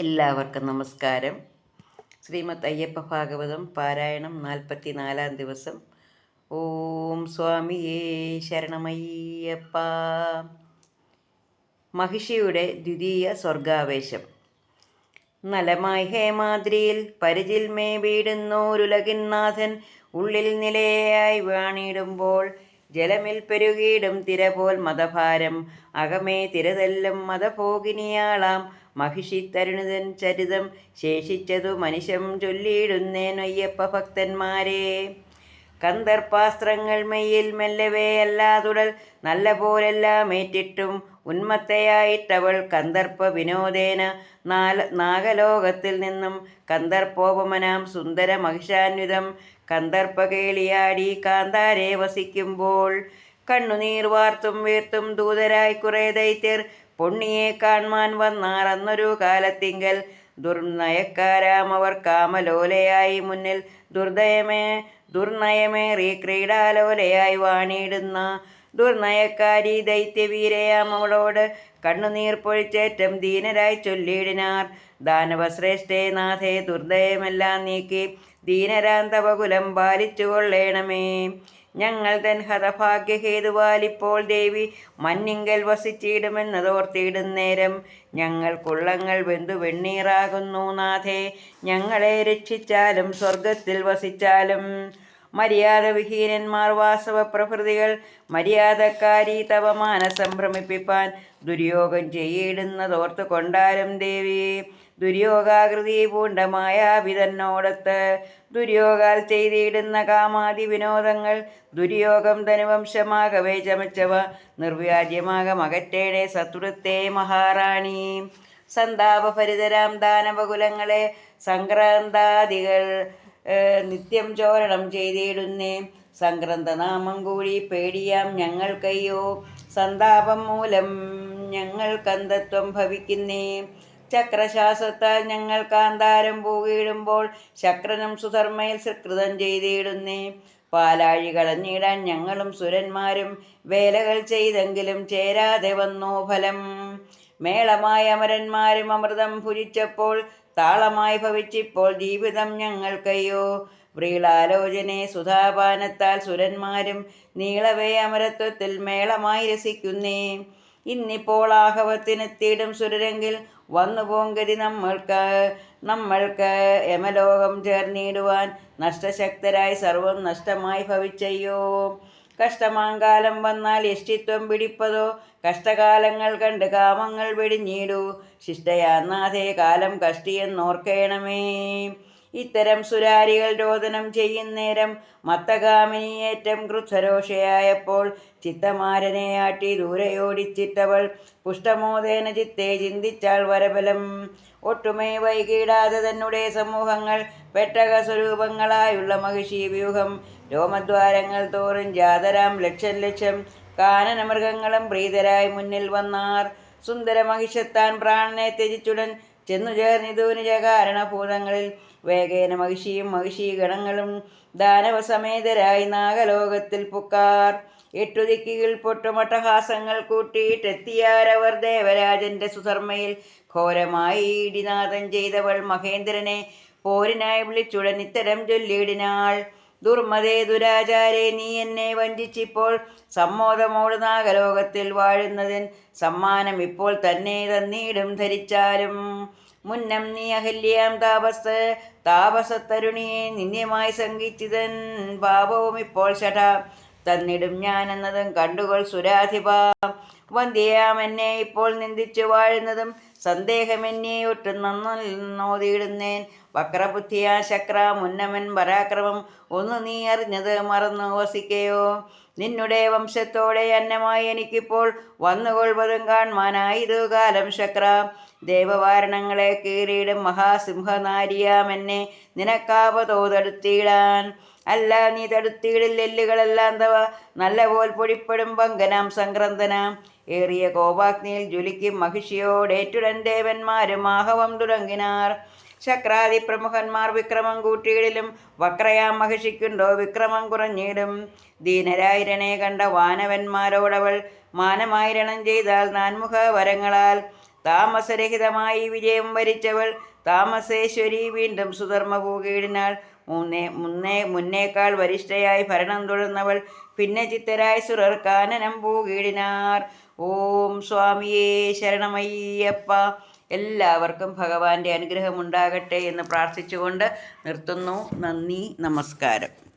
എല്ലാവർക്കും നമസ്കാരം. ശ്രീമദ് അയ്യപ്പ ഭാഗവതം പാരായണം നാൽപ്പത്തി നാലാം ദിവസം. ഓം സ്വാമിയേ ശരണമയ്യപ്പ. മഹിഷിയുടെ ദ്വിതീയ സ്വർഗാവേശം. നലമായി ഹേമാദ്രിയിൽ പരിചിൽ മേ വീടുന്നോരുലകിന്നാഥൻ ഉള്ളിൽ നിലയായി വാണിടുമ്പോൾ ജലമിൽ പെരുകിയിടും തിരപോൽ മതഭാരം. അകമേ തിരതെല്ലും മതഭോഗിനിയാളാം. മഹിഷി തരുണിതൻ ചരിതം ശേഷിച്ചതു മനുഷ്യം ചൊല്ലിയിടുന്നേനൊയ്യപ്പ ഭക്തന്മാരെ. കന്ദർപ്പാസ്ത്രങ്ങൾ മെയ്യിൽ മെല്ലവേ അല്ലാതുടൽ നല്ല പോലെല്ലാം ഏറ്റിട്ടും ഉന്മത്തയായിട്ടവൾ കന്ദർപ്പ വിനോദേന നാല നാഗലോകത്തിൽ നിന്നും കന്ദർപ്പോപമനാം സുന്ദര മഹിഷാന്വിതം കന്ദർപ്പ കേളിയാടി കാന്താരെ വസിക്കുമ്പോൾ കണ്ണുനീർ വാർത്തും വീർത്തും ദൂതരായി കുറേ ദൈത്യർ പൊണ്ണിയെ കാൺമാൻ വന്നാർ അന്നൊരു കാലത്തിങ്കൽ. ദുർനയക്കാരാം അവർ കാമലോലയായി മുന്നിൽ ദുർദയമേ ദുർനയമേറി ക്രീഡാലോലയായി വാണിടുന്ന ദുർനയക്കാരി ദൈത്യവീരയാം അവളോട് കണ്ണുനീർ പൊഴിച്ചേറ്റം ദീനരായി ചൊല്ലിയിടിനാർ. ദാനവശ്രേഷ്ഠേ നാഥേ ദുർദയമെല്ലാം നീക്കി ദീനരാന്തവകുലം പാലിച്ചു കൊള്ളേണമേ ഞങ്ങൾ തൻ ഹതഭാഗ്യഹേതുവാലിപ്പോൾ ദേവി മഞ്ഞിങ്കൽ വസിച്ചിടുമെന്നതോർത്തിയിടുന്നേരം ഞങ്ങൾ കുള്ളങ്ങൾ വെന്തു വെണ്ണീറാകുന്നു നാഥേ. ഞങ്ങളെ രക്ഷിച്ചാലും സ്വർഗത്തിൽ വസിച്ചാലും. മര്യാദ വിഹീനന്മാർ വാസവ പ്രഭൃതികൾ മര്യാദക്കാരി തവ മാനസം ദുര്യോഗം ചെയ്യിടുന്നതോർത്ത് കൊണ്ടാലും ദേവി ദുര്യോഗാകൃതി പൂണ്ട മായാവിതന്നോടത്ത് ദുര്യോഗാൽ ചെയ്തിടുന്ന കാമാതി വിനോദങ്ങൾ ദുര്യോഗം ധനുവംശമാകവേ ചമച്ചവ നിർവ്യാജ്യമാകമകറ്റേടെ മകറ്റേടെ സത്വത്തെ മഹാറാണി. സന്താപഭരിതരാം ദാനവകുലങ്ങളെ സംക്രാന്താദികൾ നിത്യം ചോരണം ചെയ്തിടുന്നേ. സംക്രന്തനാമം കൂടി പേടിയാം ഞങ്ങൾക്കയ്യോ. സന്താപം മൂലം ഞങ്ങൾ കന്തത്വം ഭവിക്കുന്നേ. ചക്രശാസ്ത്രത്താൽ ഞങ്ങൾ കാന്താരം പൂകിയിടുമ്പോൾ ശക്രനും സുധർമ്മയിൽ സൃകൃതം ചെയ്തിടുന്നേ. പാലാഴി കളഞ്ഞിടാൻ ഞങ്ങളും സുരന്മാരും വേലകൾ ചെയ്തെങ്കിലും ചേരാതെ വന്നോ ഫലം. മേളമായ അമരന്മാരും അമൃതം ഭുജിച്ചപ്പോൾ താളമായി ഭവിച്ചിപ്പോൾ ജീവിതം ഞങ്ങൾക്കയ്യോ. വ്രീളാലോചനെ സുധാപാനത്താൽ സുരന്മാരും നീളവേ അമരത്വത്തിൽ മേളമായി രസിക്കുന്നേ. ഇന്നിപ്പോൾ ആഹവത്തിനെത്തിയിടും സുരരെങ്കിൽ വന്നു പോങ്കരി നമ്മൾക്ക്. നമ്മൾക്ക് യമലോകം ചേർന്നിടുവാൻ നഷ്ടശക്തരായി സർവം നഷ്ടമായി ഭവിച്ചയ്യോ? കഷ്ടമാങ്കാലം വന്നാൽ യഷ്ടിത്വം പിടിപ്പതോ? കഷ്ടകാലങ്ങൾ കണ്ട് കാമങ്ങൾ വെടിഞ്ഞിടൂ. ശിഷ്ടയാന്നാഥേ കാലം കഷ്ടിയെന്നോർക്കേണമേ. ഇത്തരം സുരാരികൾ രോദനം ചെയ്യുന്നേരം മത്തകാമിനിയേറ്റം ക്രുദ്ധരോഷയായപ്പോൾ ചിത്തമാരനെ ആട്ടി ദൂരെയോടിച്ചിട്ടവൾ പുഷ്ടമോദേന ചിത്തെ ചിന്തിച്ചാൾ വരബലം. ഒട്ടുമേ വൈകിടാതെ തന്നെ സമൂഹങ്ങൾ പെട്ടക സ്വരൂപങ്ങളായുള്ള മഹിഷി വ്യൂഹം. രോമദ്വാരങ്ങൾ തോറും ജാതരാം ലക്ഷം ലക്ഷം കാനന മൃഗങ്ങളും പ്രീതരായി മുന്നിൽ വന്നാർ. സുന്ദര മഹിഷത്താൻ പ്രാണനെ ത്യജിച്ചുടൻ ചെന്നു ചേർന്നിതു നിജകാരണഭൂതങ്ങളിൽ വേഗേന മഹിഷിയും മഹിഷി ഗണങ്ങളും ദാനവസമേതരായി നാഗലോകത്തിൽ പുക്കാർ. എട്ടു പൊട്ടുമട്ടഹാസങ്ങൾ കൂട്ടിയിട്ടെത്തിയാരവർ ദേവരാജന്റെ സുധർമ്മയിൽ ഘോരമായി ഇടിനാഥം ചെയ്തവൾ മഹേന്ദ്രനെ പോരിനായി വിളിച്ചുടൻ ഇത്തരം ചൊല്ലിയിടിനാൾ. ദുർമതേ ദുരാചാരെ നീ എന്നെ വഞ്ചിച്ചിപ്പോൾ സമ്മോദമോട് നാഗലോകത്തിൽ വാഴുന്നതിൻ സമ്മാനം ഇപ്പോൾ തന്നെ തന്നീടും ധരിച്ചാലും. മുന്നം നീ അഹല്യാം താപസ് താപസത്തരുണിയെ നിന്യമായി സംഗീച്ചിതൻ പാപവും ഇപ്പോൾ ഷഠ തന്നിടും ഞാൻ ഞാനെന്നതും കണ്ടുകൾ സുരാധിപ. വന്ധ്യയാം എന്നെ ഇപ്പോൾ നിന്ദിച്ചു വാഴുന്നതും സന്ദേഹമെന്നെ നന്നോതിയിടുന്നേൻ വക്രബുദ്ധിയാ ശക്ര മുന്നമൻ പരാക്രമം. ഒന്ന് നീ അറിഞ്ഞത് മറന്നു വസിക്കയോ? നിന്നുടെ വംശത്തോടെ അന്നമായി എനിക്കിപ്പോൾ വന്നുകൊള്ളുവതും കാൺമാനായിതു കാലം ശക്ര. ദേവവാരണങ്ങളെ കീറിയിടും മഹാസിംഹനാരിയാമെന്നെ നിനക്കാപതോതടുത്തിയിടാൻ അല്ല നീ തടുത്തിയിടില്ലെല്ലുകളെല്ലാം തവ നല്ല പോൽ പൊടിപ്പെടും പങ്കനാം സംക്രന്ദനാം ഏറിയ കോപാഗ്നിയിൽ ജ്വലിക്കും മഹിഷിയോടേറ്റുടൻ ദേവന്മാരും ആഹവം തുടങ്ങിനാർ. ശക്രാദി പ്രമുഖന്മാർ വിക്രമം കൂട്ടിയിടലും വക്രയാം മഹിഷിക്കുണ്ടോ വിക്രമം കുറഞ്ഞിടും. ദീനരായിരനെ കണ്ട വാനവന്മാരോടവൾ മാനമായിരണം ചെയ്താൽ നാൻമുഖ വരങ്ങളാൽ താമസരഹിതമായി വിജയം വരിച്ചവൾ താമസേശ്വരി വീണ്ടും സുധർമ്മ പൂകീടിനാൾ മുന്നേ മുന്നേ മുന്നേക്കാൾ വരിഷ്ഠയായി ഭരണം തുടർന്നവൾ പിന്നെ ചിത്തരായ സുരർ കാനനം പൂകീടിനാർ ഓം സ്വാമിയേ ശരണമയ്യപ്പ. എല്ലാവർക്കും ഭഗവാന്റെ അനുഗ്രഹം ഉണ്ടാകട്ടെ എന്ന് പ്രാർത്ഥിച്ചുകൊണ്ട് നിർത്തുന്നു. നന്ദി നമസ്കാരം.